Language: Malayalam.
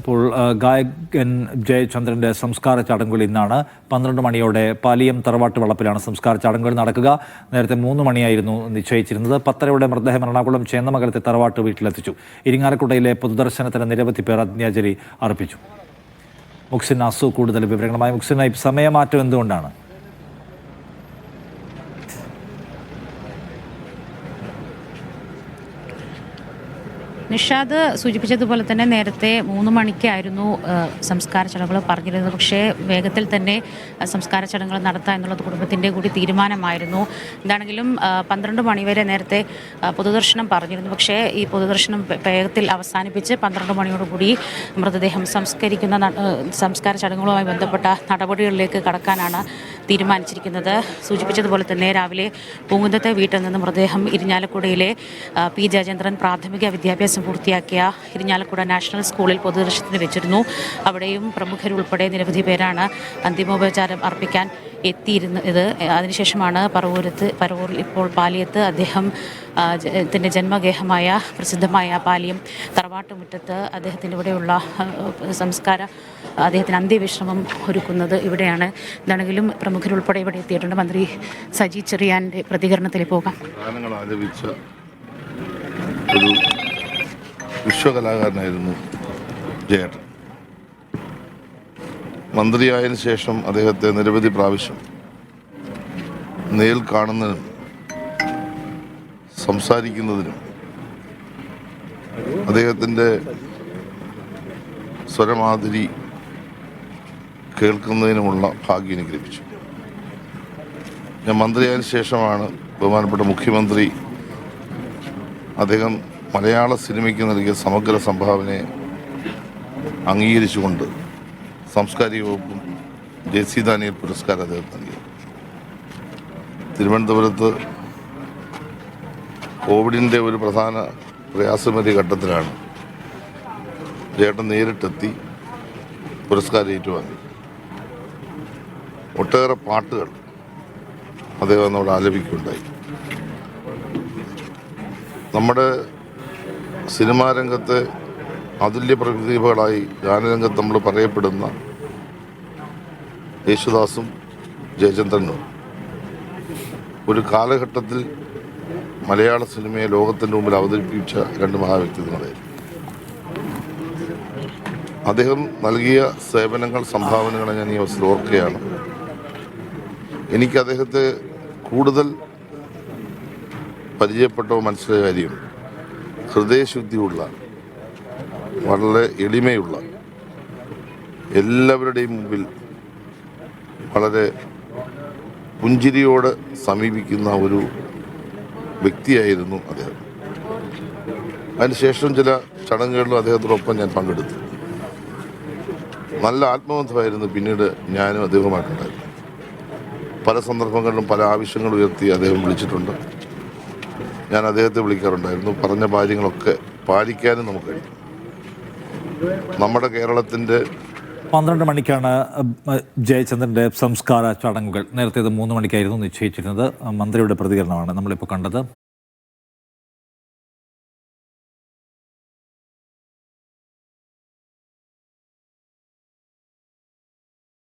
ഇപ്പോൾ ഗായകൻ ജയചന്ദ്രന്റെ സംസ്കാര ചടങ്ങുകൾ ഇന്നാണ്. പന്ത്രണ്ട് മണിയോടെ പാലിയം തറവാട്ട് വളപ്പിലാണ് സംസ്കാര ചടങ്ങുകൾ നടക്കുക. നേരത്തെ മൂന്ന് മണിയായിരുന്നു നിശ്ചയിച്ചിരുന്നത്. പത്തരയുടെ മൃതദേഹം എറണാകുളം ചേന്നമംഗലത്തെ തറവാട്ട് വീട്ടിലെത്തിച്ചു. ഇരിങ്ങാലക്കുടയിലെ പൊതുദർശനത്തിന് നിരവധി പേർ അന്ത്യാഞ്ജലി അർപ്പിച്ചു. മുക്സിൻ അസു കൂടുതൽ വിവരങ്ങളുമായി മുക്സിൻ സമയമാറ്റം എന്തുകൊണ്ടാണ്? നിഷാദ് സൂചിപ്പിച്ചതുപോലെ തന്നെ നേരത്തെ മൂന്ന് മണിക്കായിരുന്നു സംസ്കാര ചടങ്ങുകൾ പറഞ്ഞിരുന്നത്. പക്ഷേ വേഗത്തിൽ തന്നെ സംസ്കാര ചടങ്ങുകൾ നടത്താം എന്നുള്ളത് കുടുംബത്തിന്റെ കൂടി തീരുമാനമായിരുന്നു. എന്താണെങ്കിലും പന്ത്രണ്ട് മണിവരെ നേരത്തെ പൊതുദർശനം പറഞ്ഞിരുന്നു. പക്ഷേ ഈ പൊതുദർശനം വേഗത്തിൽ അവസാനിപ്പിച്ച് പന്ത്രണ്ട് മണിയോടുകൂടി മൃതദേഹം സംസ്കരിക്കുന്ന സംസ്കാര ചടങ്ങുകളുമായി ബന്ധപ്പെട്ട നടപടികളിലേക്ക് കടക്കാനാണ് തീരുമാനിച്ചിരിക്കുന്നത്. സൂചിപ്പിച്ചതുപോലെ തന്നെ രാവിലെ പൂങ്കുന്നത്തെ വീട്ടിൽ നിന്ന് മൃതദേഹം ഇരിഞ്ഞാലക്കുടയിലെ പി ജയചന്ദ്രൻ പ്രാഥമിക വിദ്യാഭ്യാസം പൂർത്തിയാക്കിയ ഇരിഞ്ഞാലക്കുട നാഷണൽ സ്കൂളിൽ പൊതുദർശനത്തിന് വെച്ചിരുന്നു. അവിടെയും പ്രമുഖരുൾപ്പെടെ നിരവധി പേരാണ് അന്തിമോപചാരം അർപ്പിക്കാൻ എത്തിയിരുന്നത്. അതിനുശേഷമാണ് പറവൂരത്ത് പറവൂരിൽ ഇപ്പോൾ പാലിയത്ത് അദ്ദേഹം ത്തിന്റെ ജന്മഗേഹമായ പ്രസിദ്ധമായ പാലിയം തറവാട്ടുമുറ്റത്ത് അദ്ദേഹത്തിന്റെ ഇവിടെയുള്ള സംസ്കാര അദ്ദേഹത്തിന് അന്ത്യവിശ്രമം ഒരുക്കുന്നത് ഇവിടെയാണ്. എന്താണെങ്കിലും പ്രമുഖരുൾപ്പെടെ ഇവിടെ എത്തിയിട്ടുണ്ട്. മന്ത്രി സജി ചെറിയാന്റെ പ്രതികരണത്തിൽ പോകാം. വിശ്വകലാകാരനായിരുന്നു ജയേട്ടൻ മന്ത്രിയായതിനു ശേഷം അദ്ദേഹത്തെ നിരവധി പ്രാവശ്യം നേൽ കാണുന്നതിനും സംസാരിക്കുന്നതിനും അദ്ദേഹത്തിന്റെ സ്വരമാതിരി കേൾക്കുന്നതിനുമുള്ള ഭാഗ്യം എനിക്ക് ലഭിച്ചു ഞാൻ മന്ത്രിയായതിനു ശേഷമാണ് ബഹുമാനപ്പെട്ട മുഖ്യമന്ത്രി അദ്ദേഹം മലയാള സിനിമയ്ക്ക് നൽകിയ സമഗ്ര സംഭാവനയെ അംഗീകരിച്ചുകൊണ്ട് സാംസ്കാരിക വകുപ്പും ജെ സി ദാനിയൽ പുരസ്കാരം അദ്ദേഹം നൽകി. തിരുവനന്തപുരത്ത് കോവിഡിന്റെ ഒരു പ്രധാന പ്രയാസമേറിയ ഘട്ടത്തിലാണ് ചേട്ടൻ നേരിട്ടെത്തി പുരസ്കാരം ഏറ്റുവാങ്ങി. ഒട്ടേറെ പാട്ടുകൾ അദ്ദേഹം എന്നോട് ആലപിക്കുകയുണ്ടായി. നമ്മുടെ സിനിമാ രംഗത്തെ അതുല്യ പ്രതിഭകളായി ഗാനരംഗത്ത് നമ്മൾ പറയപ്പെടുന്ന യേശുദാസും ജയചന്ദ്രനും. ഒരു കാലഘട്ടത്തിൽ മലയാള സിനിമയെ ലോകത്തിന്റെ മുമ്പിൽ അവതരിപ്പിച്ച രണ്ട് മഹാവ്യക്തിത്വങ്ങളായിരുന്നു അദ്ദേഹം നൽകിയ സേവനങ്ങൾ സംഭാവനകളെ ഞാൻ ഈ അവസരം ഓർക്കുകയാണ്. എനിക്ക് അദ്ദേഹത്തെ കൂടുതൽ പരിചയപ്പെട്ടോ മനസ്സിലായ കാര്യം ഹൃദയശുദ്ധിയുള്ള വളരെ എളിമയുള്ള എല്ലാവരുടെയും മുമ്പിൽ വളരെ പുഞ്ചിരിയോട് സമീപിക്കുന്ന ഒരു വ്യക്തിയായിരുന്നു അദ്ദേഹം. അതിനുശേഷം ചില ചടങ്ങുകളിലും അദ്ദേഹത്തോടൊപ്പം ഞാൻ പങ്കെടുത്തു. നല്ല ആത്മബന്ധമായിരുന്നു പിന്നീട് ഞാനും അദ്ദേഹവുമായിട്ടുണ്ടായിരുന്നു പല സന്ദർഭങ്ങളിലും പല ആവശ്യങ്ങൾ ഉയർത്തി അദ്ദേഹം വിളിച്ചിട്ടുണ്ട്. ഞാൻ അദ്ദേഹത്തെ വിളിക്കാറുണ്ടായിരുന്നു. പറഞ്ഞ കാര്യങ്ങളൊക്കെ പാലിക്കാനും നമുക്ക് കഴിയും. നമ്മുടെ കേരളത്തിന്റെ പന്ത്രണ്ട് മണിക്കാണ് ജയചന്ദ്രന്റെ സംസ്കാര ചടങ്ങുകൾ. നേരത്തെ ഇത് മൂന്ന് മണിക്കായിരുന്നു നിശ്ചയിച്ചിരുന്നത്. മന്ത്രിയുടെ പ്രതികരണമാണ് നമ്മളിപ്പോൾ കണ്ടത്.